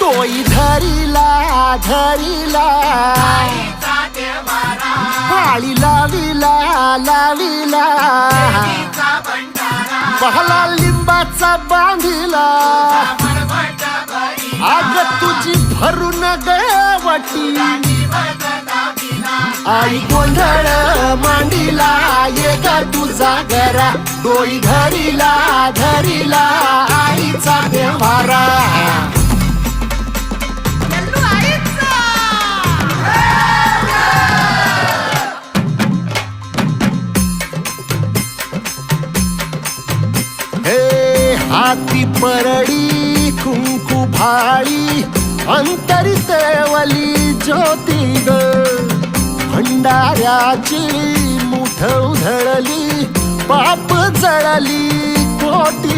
डोई धरिला धरिला. पाळी लाविला लाविला. पहला लिंबाचा बांधिला. आग तुझी भरून गवटी आई गोंधळ मांडीला ये ग तुझा घरा डोई धरिला धरिला आईचा देवारा. हे हाती परडी कुंकू भाळी अंतरितेवली ज्योती ग भंडाऱ्याची मुठ उधळली पाप जळली कोटी